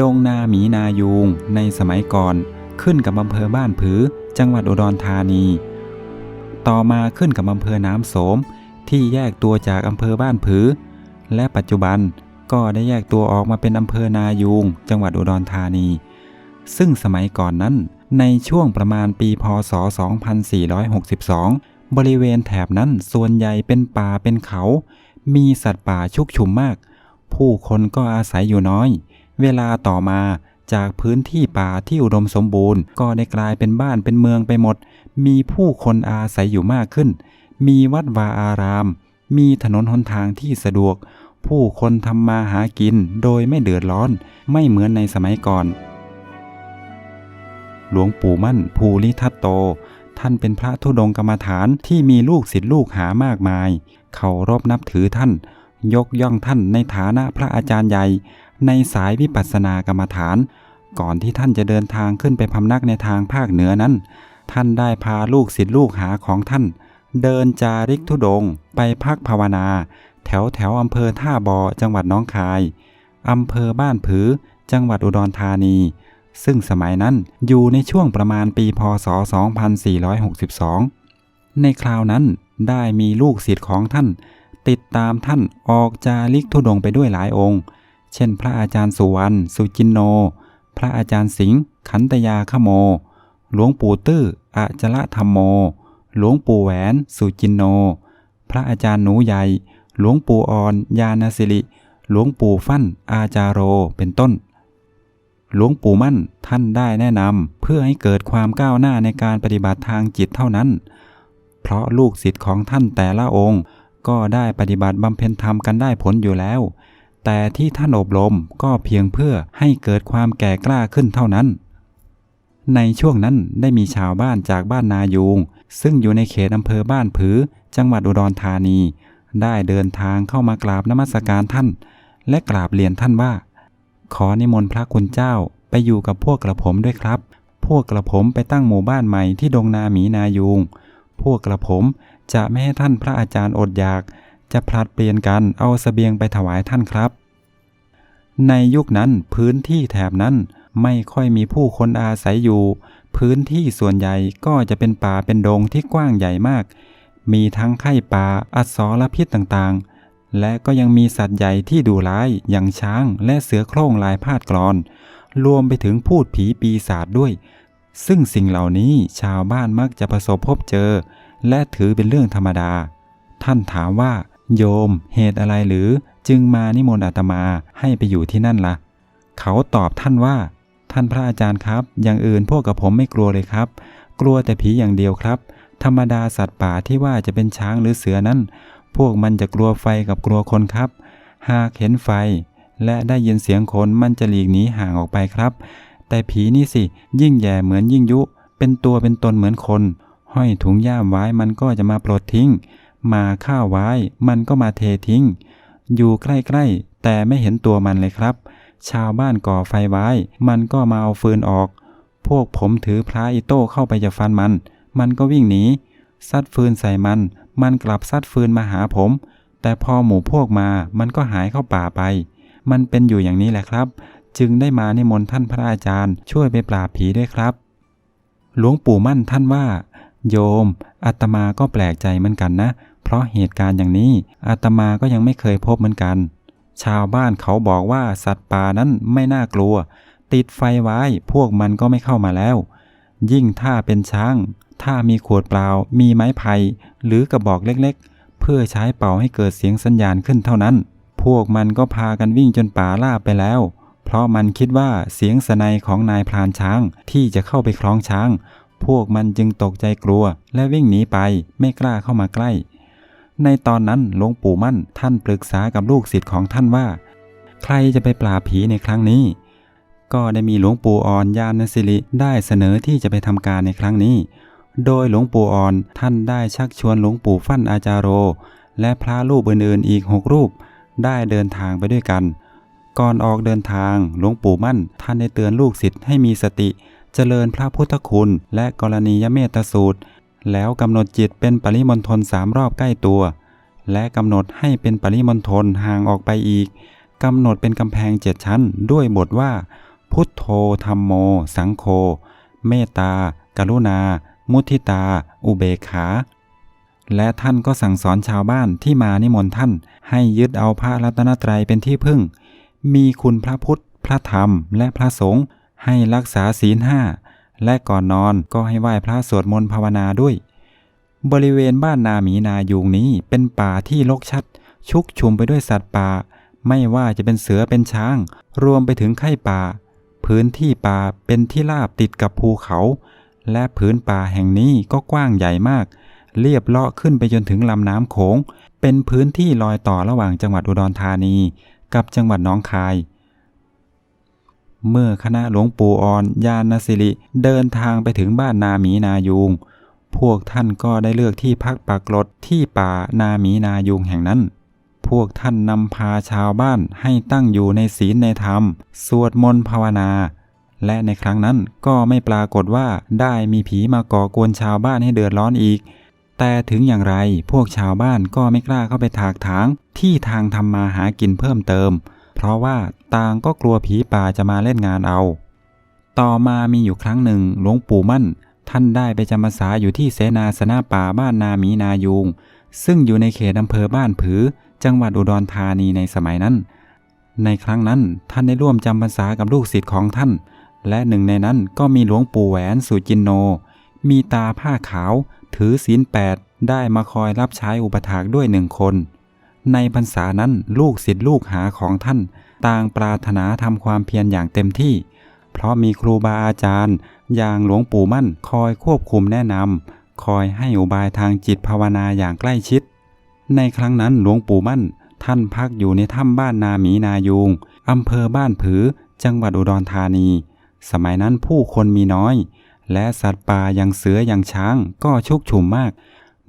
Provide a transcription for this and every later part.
ดงนาหมีนายูงในสมัยก่อน ขึ้นกับอำเภอบ้านผือ จังหวัดอุดรธานี ต่อมาขึ้นกับอำเภอน้ำโสม ที่แยกตัวจากอำเภอบ้านผือ และปัจจุบันก็ได้แยกตัวออกมาเป็นอำเภอนายูง จังหวัดอุดรธานี ซึ่งสมัยก่อนนั้น ในช่วงประมาณปีพศ 2462 บริเวณแถบนั้นส่วนใหญ่เป็นป่าเป็นเขา มีสัตว์ป่าชุกชุมมาก ผู้คนก็อาศัยอยู่น้อย เวลาต่อมาจากพื้นที่ป่าที่อุดมสมบูรณ์ ก็ได้กลายเป็นบ้านเป็นเมืองไปหมด มีผู้คนอาศัยอยู่มากขึ้น มีวัดวาอาราม มีถนนหนทางที่สะดวก ผู้คนทำมาหากินโดยไม่เดือดร้อน ไม่เหมือนในสมัยก่อน หลวงปู่มั่นภูริทัตโต ท่านเป็นพระธุดงกรรมฐานที่มีลูกศิษย์ลูกหามากมาย เคารพนับถือท่าน ยกย่องท่านในฐานะพระอาจารย์ใหญ่ ในสายวิปัสสนากรรมฐาน ก่อนที่ท่านจะเดินทางขึ้นไปพำนักในทางภาคเหนือนั้น ท่านได้พาลูกศิษย์ลูกหาของท่าน เดินจาริกธุดงค์ไปพักภาวนา แถวแถวอำเภอท่าบอจังหวัดน้องคายอำเภอบ้านผือ จังหวัดอุดรธานี ซึ่งสมัยนั้นอยู่ในช่วงประมาณปีพศ 2462 ในคราวนั้นได้มีลูกศิษย์ของท่าน ติดตามท่านออกจาริกธุดงค์ไปด้วยหลายองค์ เช่น พระอาจารย์สุวรรณสุจินโน พระอาจารย์สิงห์ขันตยาขโม หลวงปู่ตื้ออาจละธรรมโม หลวงปู่แหวนสุจินโน พระอาจารย์หนูใหญ่ หลวงปู่อ่อนยาณสิริ หลวงปู่ฟั่นอาจารโรเป็นต้น หลวงปู่มั่นท่านได้แนะนำเพื่อให้เกิดความก้าวหน้าในการปฏิบัติทางจิตเท่านั้น เพราะลูกศิษย์ของท่านแต่ละองค์ ก็ได้ปฏิบัติบำเพ็ญธรรมกันได้ผลอยู่แล้ว แต่ที่ท่านอบรมก็เพียงเพื่อให้เกิดความแก่กล้าขึ้นเท่านั้น ในช่วงนั้นได้มีชาวบ้านจากบ้านนายูง ซึ่งอยู่ในเขตอำเภอบ้านผือ จังหวัดอุดรธานี ได้เดินทางเข้ามากราบนมัสการท่าน และกราบเรียนท่านว่า ขอนิมนต์พระคุณเจ้าไปอยู่กับพวกกระผมด้วยครับ พวกกระผมไปตั้งหมู่บ้านใหม่ที่ดงนาหมีนายูง พวกกระผมจะไม่ให้ท่านพระอาจารย์อดอยาก จะผลัดเปลี่ยนกันเอาสเสบียงไปถวายท่านครับ ในยุคนั้นพื้นที่แถบนั้นไม่ค่อยมีผู้คนอาศัยอยู่ พื้นที่ส่วนใหญ่ก็จะเป็นป่าเป็นดงที่กว้างใหญ่มาก มีทั้งไข่ป่าอัศรพิษต่างๆ และก็ยังมีสัตว์ใหญ่ที่ดุร้ายอย่างช้างและเสือโคร่งลายพาดกรอน รวมไปถึงพูดผีปีศาจด้วย ซึ่งสิ่งเหล่านี้ชาวบ้านมักจะประสบพบเจอ และถือเป็นเรื่องธรรมดา ท่านถามว่า โยม เหตุอะไรหรือจึงมานิมนต์อาตมาให้ไปอยู่ที่นั่นละ่ะ เขาตอบท่านว่า ท่านพระอาจารย์ครับ อย่างอื่นพวกกับผมไม่กลัวเลยครับ กลัวแต่ผีอย่างเดียวครับ ธรรมดาสัตว์ป่าที่ว่าจะเป็นช้างหรือเสือนั้น พวกมันจะกลัวไฟกับกลัวคนครับ หากเห็นไฟ และได้ยินเสียงคนมันจะหลีกหนีห่างออกไปครับ แต่ผีนี่สิ ยิ่งแย่เหมือนยิ่งยุ เป็นตัวเป็นตนเหมือนคน ห้อยถุงย่ามไว้มันก็จะมาปลดทิ้ง มาข้าวไว้ มันก็มาเททิ้ง อยู่ใกล้ๆ แต่ไม่เห็นตัวมันเลยครับ ชาวบ้านก่อไฟไว้ มันก็มาเอาฟืนออก พวกผมถือพระอิโต้เข้าไปจะฟันมัน มันก็วิ่งหนี ซัดฟืนใส่มัน มันกลับซัดฟืนมาหาผม แต่พอหมู่พวกมา มันก็หายเข้าป่าไป มันเป็นอยู่อย่างนี้แหละครับ จึงได้มานิมนต์ท่านพระอาจารย์ ช่วยไปปราบผีด้วยครับ หลวงปู่มั่นท่านว่าโยมอาตมาก็แปลกใจเหมือนกันนะ เพราะเหตุการณ์อย่างนี้อาตมาก็ยังไม่เคยพบเหมือนกัน ชาวบ้านเขาบอกว่าสัตว์ป่านั้นไม่น่ากลัว ติดไฟไว้พวกมันก็ไม่เข้ามาแล้ว ยิ่งถ้าเป็นช้าง ถ้ามีขวดเปล่า มีไม้ไผ่หรือกระบอกเล็กๆ เพื่อใช้เป่าให้เกิดเสียงสัญญาณขึ้นเท่านั้น พวกมันก็พากันวิ่งจนป่าล่าไปแล้ว เพราะมันคิดว่าเสียงสนัยของนายพรานช้างที่จะเข้าไปคล้องช้างพวกมันจึงตกใจกลัวและวิ่งหนีไปไม่กล้าเข้ามาใกล้ ในตอนนั้นหลวงปู่มั่นท่านปรึกษากับลูกศิษย์ของท่านว่า ใครจะไปปราบผีในครั้งนี้ ก็ได้มีหลวงปู่อ่อนญาณสิริได้เสนอที่จะไปทำการในครั้งนี้ โดยหลวงปู่อ่อนท่านได้ชักชวนหลวงปู่ฟั่นอาจารโร และพระรูปอื่นๆอีกหกรูป ได้เดินทางไปด้วยกัน ก่อนออกเดินทางหลวงปู่มั่นท่านได้เตือนลูกศิษย์ให้มีสติ เจริญพระพุทธคุณและกรณียเมตสูตร แล้วกำหนดจิตเป็นปริมณฑลสามรอบใกล้ตัว และกำหนดให้เป็นปริมณฑลห่างออกไปอีกกำหนดเป็นกำแพงเจ็ดชั้น ด้วยบทว่า พุทโธธรรมโม สังโฆเมตตา กรุณา มุทิตา อุเบกขา และท่านก็สั่งสอนชาวบ้านที่มานิมนต์ท่าน ให้ยึดเอาพระรัตนตรัยเป็นที่พึ่ง มีคุณพระพุทธ พระธรรม และพระสงฆ์ให้รักษาศีลห้า และก่อนนอนก็ให้ไหว้พระสวดมนต์ภาวนาด้วย บริเวณบ้านนาหมีนายูงนี้เป็นป่าที่รกชัด ชุกชุมไปด้วยสัตว์ป่า ไม่ว่าจะเป็นเสือเป็นช้าง รวมไปถึงไข่ป่า พื้นที่ป่าเป็นที่ราบติดกับภูเขา และพื้นป่าแห่งนี้ก็กว้างใหญ่มาก เรียบเลาะขึ้นไปจนถึงลำน้ำโขง เป็นพื้นที่ลอยต่อระหว่างจังหวัดอุดรธานี กับจังหวัดหนองคาย เมื่อคณะหลวงปู่อ่อนยานสิริเดินทางไปถึงบ้านนาหมีนายูง พวกท่านก็ได้เลือกที่พักปักรถที่ป่านาหมีนายูงแห่งนั้น พวกท่านนำพาชาวบ้านให้ตั้งอยู่ในศีลในธรรม สวดมนต์ภาวนา และในครั้งนั้นก็ไม่ปรากฏว่าได้มีผีมาก่อกวนชาวบ้านให้เดือดร้อนอีก แต่ถึงอย่างไรพวกชาวบ้านก็ไม่กล้าเข้าไปถากถางที่ทางทำมาหากินเพิ่มเติมเพราะว่าต่างก็กลัวผีป่าจะมาเล่นงานเอา ต่อมามีอยู่ครั้งหนึ่งหลวงปู่มั่น ท่านได้ไปจำพรรษาอยู่ที่เสนาสนะป่าบ้านนาหมีนายูงซึ่งอยู่ในเขตอำเภอบ้านผือ จังหวัดอุดรธานีในสมัยนั้น ในครั้งนั้นท่านได้ร่วมจำพรรษากับลูกศิษย์ของท่าน และหนึ่งในนั้นก็มีหลวงปู่แหวนสุจินโน มีตาผ้าขาว ถือศีลแปดได้มาคอยรับใช้อุปถากด้วยหนึ่งคน ในพรรษานั้นลูกศิษย์ลูกหาของท่าน ต่างปรารถนาทำความเพียรอย่างเต็มที่ เพราะมีครูบาอาจารย์ อย่างหลวงปู่มั่นคอยควบคุมแนะนำคอยให้อุบายทางจิตภาวนาอย่างใกล้ชิด ในครั้งนั้นหลวงปู่มั่น ท่านพักอยู่ในถ้ำบ้านนาหมีนายูงอำเภอบ้านผือ จังหวัดอุดรธานี สมัยนั้นผู้คนมีน้อย และสัตว์ป่าอย่างเสืออย่างช้างก็ชุกชุมมาก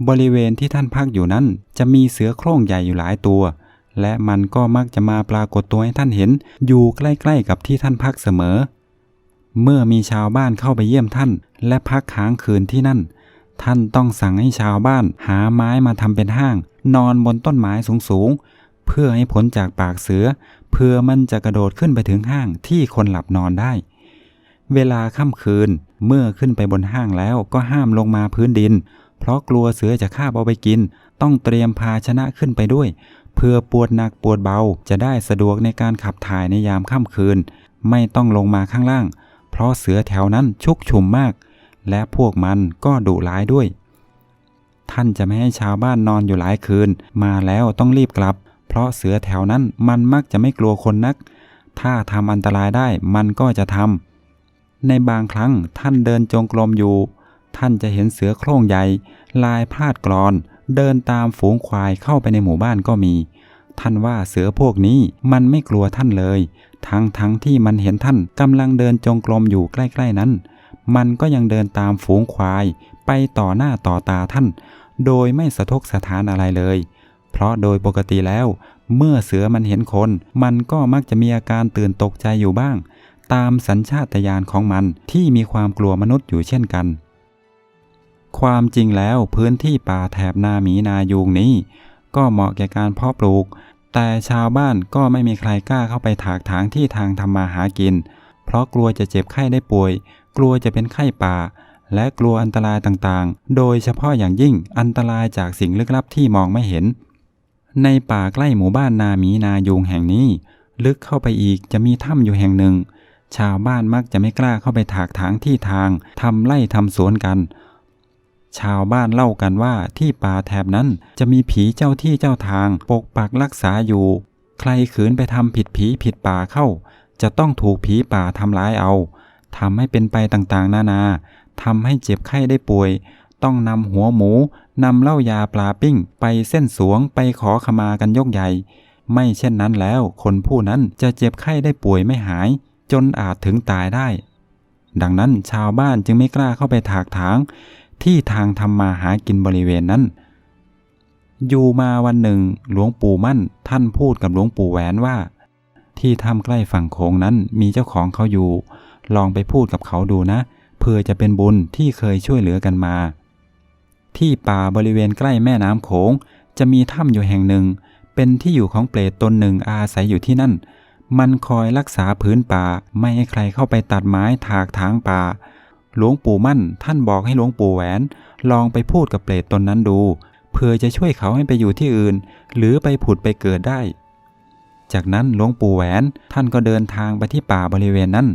บริเวณที่ท่านพักอยู่นั้น จะมีเสือโคร่งใหญ่อยู่หลายตัว และมันก็มักจะมาปรากฏตัวให้ท่านเห็น อยู่ใกล้ๆกับที่ท่านพักเสมอ เมื่อมีชาวบ้านเข้าไปเยี่ยมท่าน และพักค้างคืนที่นั่น ท่านต้องสั่งให้ชาวบ้านหาไม้มาทำเป็นห้าง นอนบนต้นไม้สูงๆ เพื่อให้พ้นจากปากเสือ เพื่อมันจะกระโดดขึ้นไปถึงห้างที่คนหลับนอนได้ เวลาค่ำคืนเมื่อขึ้นไปบนห้างแล้วก็ห้ามลงมาพื้นดิน เพราะกลัวเสือจะคาบเอาไปกิน ต้องเตรียมภาชนะขึ้นไปด้วย เพื่อปวดหนักปวดเบาจะได้สะดวกในการขับถ่ายในยามค่ำคืน ไม่ต้องลงมาข้างล่าง เพราะเสือแถวนั้นชุกชุมมาก และพวกมันก็ดุร้ายด้วย ท่านจะไม่ให้ชาวบ้านนอนอยู่หลายคืน มาแล้วต้องรีบกลับ เพราะเสือแถวนั้นมันมักจะไม่กลัวคนนัก ถ้าทำอันตรายได้มันก็จะทำในบางครั้งท่านเดินจงกรมอยู่ ท่านจะเห็นเสือโคร่งใหญ่ลายพาดกรอน เดินตามฝูงควายเข้าไปในหมู่บ้านก็มี ท่านว่าเสือพวกนี้มันไม่กลัวท่านเลย ทั้งทั้งที่มันเห็นท่านกำลังเดินจงกรมอยู่ใกล้ ๆนั้น มันก็ยังเดินตามฝูงควาย ไปต่อหน้าต่อตาท่าน โดยไม่สะทกสะท้านอะไรเลย เพราะโดยปกติแล้ว เมื่อเสือมันเห็นคน มันก็มักจะมีอาการตื่นตกใจอยู่บ้าง ตามสัญชาตญาณของมันที่มีความกลัวมนุษย์อยู่เช่นกัน ความจริงแล้วพื้นที่ป่าแถบนาหมีนายูงนี้ ก็เหมาะแก่การเพาะปลูก แต่ชาวบ้านก็ไม่มีใครกล้าเข้าไปถากถางที่ทางทำมาหากิน เพราะกลัวจะเจ็บไข้ได้ป่วย กลัวจะเป็นไข้ป่า และกลัวอันตรายต่างๆ โดยเฉพาะอย่างยิ่งอันตรายจากสิ่งลึกลับที่มองไม่เห็น ในป่าใกล้หมู่บ้านนาหมีนายูงแห่งนี้ ลึกเข้าไปอีกจะมีถ้ำอยู่แห่งหนึ่ง ชาวบ้านมักจะไม่กล้าเข้าไปถากถางที่ทางทำไร่ทำสวนกัน ชาวบ้านเล่ากันว่าที่ป่าแถบนั้นจะมีผีเจ้าที่เจ้าทาง ปกปักรักษาอยู่ ใครขืนไปทำผิดผีผิดป่าเข้า จะต้องถูกผีป่าทำร้ายเอาทำให้เป็นไปต่างๆ นานาทำให้เจ็บไข้ได้ป่วย ต้องนำหัวหมูนำเหล้ายาปลาปิ้ง ไปเส้นสวงไปขอขมากันยกใหญ่ ไม่เช่นนั้นแล้ว คนผู้นั้นจะเจ็บไข้ได้ป่วยไม่หาย จนอาจถึงตายได้ ดังนั้นชาวบ้านจึงไม่กล้าเข้าไปถากถาง ที่ทางทำมาหากินบริเวณนั้น อยู่มาวันหนึ่งหลวงปู่มั่นท่านพูดกับหลวงปู่แหวนว่า ที่ถ้ำใกล้ฝั่งโขงนั้นมีเจ้าของเขาอยู่ ลองไปพูดกับเขาดูนะเพื่อจะเป็นบุญที่เคยช่วยเหลือกันมา ที่ป่าบริเวณใกล้แม่น้ำโขงจะมีถ้ำอยู่แห่งหนึ่ง เป็นที่อยู่ของเปรตตนหนึ่งอาศัยอยู่ที่นั่น มันคอยรักษาพื้นป่าไม่ให้ใครเข้าไปตัดไม้ถากถางป่า หลวงปู่มั่น ท่านบอกให้หลวงปู่แหวน ลองไปพูดกับเปรตตนนั้นดู เพื่อจะช่วยเขาให้ไปอยู่ที่อื่น หรือไปผุดไปเกิดได้ จากนั้นหลวงปู่แหวน ท่านก็เดินทางไปที่ป่าบริเวณนั้น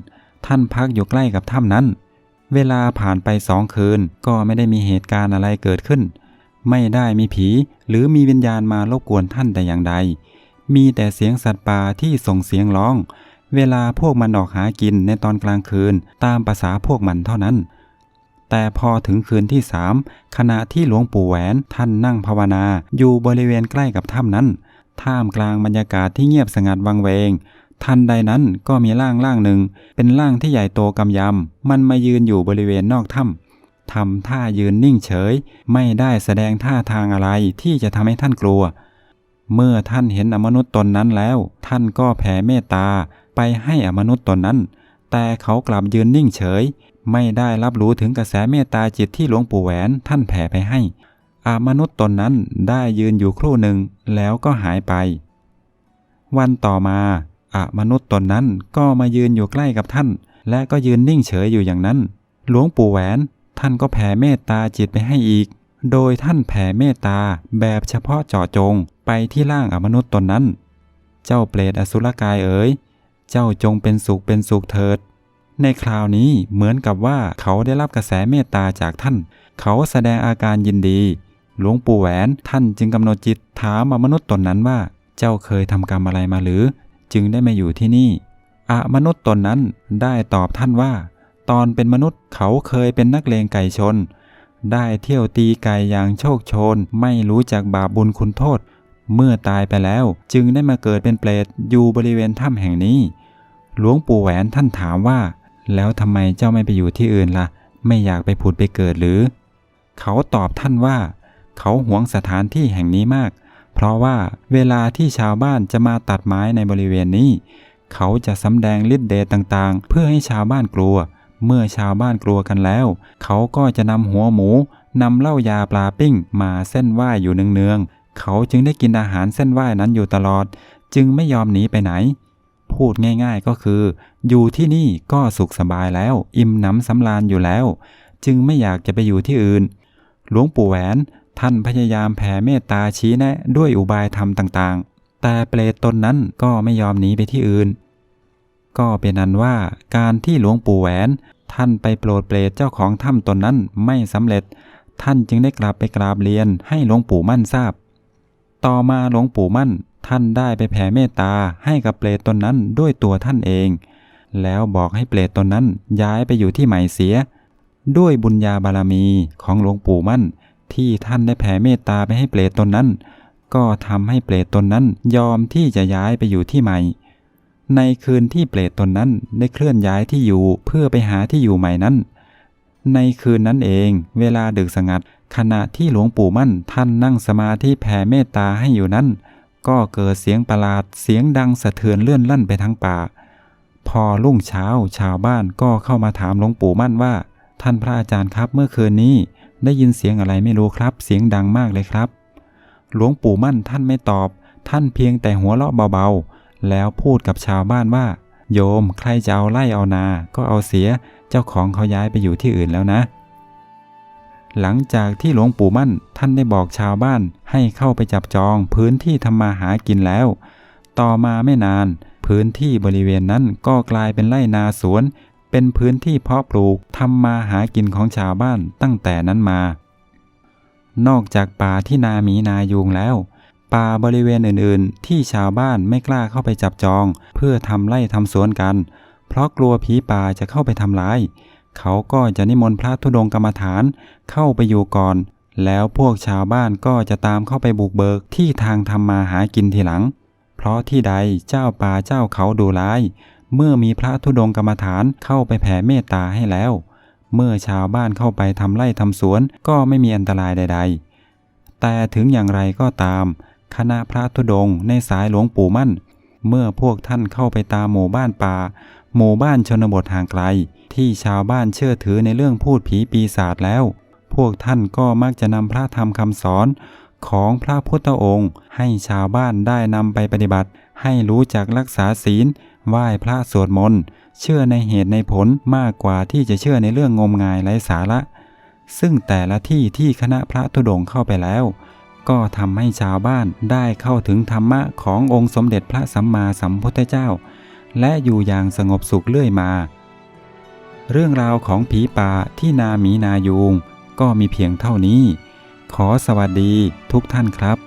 ท่านพักอยู่ใกล้กับถ้ำนั้น เวลาผ่านไปสองคืนก็ไม่ได้มีเหตุการณ์อะไรเกิดขึ้น ไม่ได้มีผีหรือมีวิญญาณมารบกวนท่านแต่อย่างใด มีแต่เสียงสัตว์ป่าที่ส่งเสียงร้อง เวลาพวกมันออกหากินในตอนกลางคืนตามภาษาพวกมันเท่านั้น แต่พอถึงคืนที่สามขณะที่หลวงปู่แหวนท่านนั่งภาวนาอยู่บริเวณใกล้กับถ้ำนั้น ท่ามกลางบรรยากาศที่เงียบสงัดวังเวง ทันใดนั้นก็มีร่างร่างหนึ่ง เป็นร่างที่ใหญ่โตกำยำ มันมายืนอยู่บริเวณนอกถ้ำทำท่ายืนนิ่งเฉย ไม่ได้แสดงท่าทางอะไรที่จะทำให้ท่านกลัว เมื่อท่านเห็นอมนุษย์ตนนั้นแล้ว ท่านก็แผ่เมตตา ไปให้อมนุษย์ตนนั้น แต่เขากลับยืนนิ่งเฉย ไม่ได้รับรู้ถึงกระแสเมตตาจิตที่หลวงปู่แหวนท่านแผ่ไปให้อามนุษย์ตนนั้นได้ยืนอยู่ครู่หนึ่งแล้วก็หายไป วันต่อมาอามนุษย์ตนนั้นก็มายืนอยู่ใกล้กับท่าน และก็ยืนนิ่งเฉยอยู่อย่างนั้น หลวงปู่แหวนท่านก็แผ่เมตตาจิตไปให้อีก โดยท่านแผ่เมตตาแบบเฉพาะเจาะจงไปที่ร่างอมนุษย์ตนนั้น เจ้าเปรตอสุรกายเอ๋ย เจ้าจงเป็นสุขเป็นสุขเถิด ในคราวนี้เหมือนกับว่าเขาได้รับกระแสเมตตาจากท่าน เขาแสดงอาการยินดี หลวงปู่แหวนท่านจึงกำหนดจิตถามอมนุษย์ตนนั้นว่า เจ้าเคยทำกรรมอะไรมาหรือ จึงได้มาอยู่ที่นี่อมนุษย์ตนนั้นได้ตอบท่านว่า ตอนเป็นมนุษย์เขาเคยเป็นนักเลงไก่ชน ได้เที่ยวตีไก่อย่างโชคโชน ไม่รู้จักบาปบุญคุณโทษ เมื่อตายไปแล้วจึงได้มาเกิดเป็นเปรตอยู่บริเวณถ้ำแห่งนี้ หลวงปู่แหวนท่านถามว่า แล้วทำไมเจ้าไม่ไปอยู่ที่อื่นละ่ะ ไม่อยากไปผุดไปเกิดหรือ เขาตอบท่านว่า เขาหวงสถานที่แห่งนี้มาก เพราะว่าเวลาที่ชาวบ้านจะมาตัดไม้ในบริเวณนี้ เขาจะสำแดงฤทธิ์เดชต่างๆ เพื่อให้ชาวบ้านกลัว เมื่อชาวบ้านกลัวกันแล้ว เขาก็จะนำหัวหมูนำเหล้ายาปลาปิ้งมาเส้นไหว้อยู่เนืองๆ เขาจึงได้กินอาหารเส้นไหว้นั้นอยู่ตลอด จึงไม่ยอมหนีไปไหน พูดง่ายๆก็คือ อยู่ที่นี่ก็สุขสบายแล้ว อิ่มหนำสำราญอยู่แล้ว จึงไม่อยากจะไปอยู่ที่อื่น หลวงปู่แหวนท่านพยายามแผ่เมตตาชี้แนะด้วยอุบายธรรมต่างๆ แต่เปรตตนนั้นก็ไม่ยอมหนีไปที่อื่น ก็เป็นนั้นว่าการที่หลวงปู่แหวน ท่านไปโปรดเปรตเจ้าของถ้ำตนนั้นไม่สำเร็จ ท่านจึงได้กลับไปกราบเรียนให้หลวงปู่มั่นทราบ ต่อมาหลวงปู่มั่นท่านได้ไปแผ่เมตตาให้กับเปรตตนนั้นด้วยตัวท่านเอง แล้วบอกให้เปรตตนนั้นย้ายไปอยู่ที่ใหม่เสีย ด้วยบุญญาบารมีของหลวงปู่มั่น ที่ท่านได้แผ่เมตตาไปให้เปรตตนนั้น ก็ทำให้เปรตตนนั้นยอมที่จะย้ายไปอยู่ที่ใหม่ ในคืนที่เปรตตนนั้นได้เคลื่อนย้ายที่อยู่เพื่อไปหาที่อยู่ใหม่นั้น ในคืนนั้นเอง เวลาดึกสงัด ขณะที่หลวงปู่มั่นท่านนั่งสมาธิแผ่เมตตาให้อยู่นั้น ก็เกิดเสียงประหลาดเสียงดังสะเทือนเลื่อนลั่นไปทั้งป่า พอรุ่งเช้าชาวบ้านก็เข้ามาถามหลวงปู่มั่นว่า ท่านพระอาจารย์ครับเมื่อคืนนี้ ได้ยินเสียงอะไรไม่รู้ครับ เสียงดังมากเลยครับ หลวงปู่มั่นท่านไม่ตอบ ท่านเพียงแต่หัวเราะเบาๆ แล้วพูดกับชาวบ้านว่า โยมใครจะเอาไล่เอานา ก็เอาเสีย เจ้าของเขาย้ายไปอยู่ที่อื่นแล้วนะ หลังจากที่หลวงปู่มั่นท่านได้บอกชาวบ้านให้เข้าไปจับจองพื้นที่ทำมาหากินแล้ว ต่อมาไม่นาน พื้นที่บริเวณนั้นก็กลายเป็นไร่นาสวน เป็นพื้นที่เพาะปลูกทำมาหากินของชาวบ้านตั้งแต่นั้นมา นอกจากป่าที่นามีนายูงแล้ว ป่าบริเวณอื่นๆ ที่ชาวบ้านไม่กล้าเข้าไปจับจอง เพื่อทำไร่ทำสวนกัน เพราะกลัวผีป่าจะเข้าไปทำร้าย เขาก็จะนิมนต์พระธุดงค์กรรมฐานเข้าไปอยู่ก่อน แล้วพวกชาวบ้านก็จะตามเข้าไปบุกเบิกที่ทางทำมาหากินทีหลัง เพราะที่ใดเจ้าป่าเจ้าเขาดูร้าย เมื่อมีพระธุดงค์กรรมฐานเข้าไปแผ่เมตตาให้แล้ว เมื่อชาวบ้านเข้าไปทำไร่ทำสวนก็ไม่มีอันตรายใด ๆ แต่ถึงอย่างไรก็ตาม คณะพระธุดงค์ในสายหลวงปู่มั่น เมื่อพวกท่านเข้าไปตามหมู่บ้านป่า หมู่บ้านชนบทห่างไกล ที่ชาวบ้านเชื่อถือในเรื่องพูดผีปีศาจแล้ว พวกท่านก็มักจะนำพระธรรมคำสอนของพระพุทธองค์ ให้ชาวบ้านได้นำไปปฏิบัติ ให้รู้จักรักษาศีลไหว้พระสวดมนต์เชื่อในเหตุในผลมากกว่าที่จะเชื่อในเรื่องงมงายไร้สาระ ซึ่งแต่ละที่ที่คณะพระธุดงเข้าไปแล้ว ก็ทำให้ชาวบ้านได้เข้าถึงธรรมะขององค์สมเด็จพระสัมมาสัมพุทธเจ้า และอยู่อย่างสงบสุขเรื่อยมา เรื่องราวของผีป่าที่นาหมีนายูงก็มีเพียงเท่านี้ ขอสวัสดีทุกท่านครับ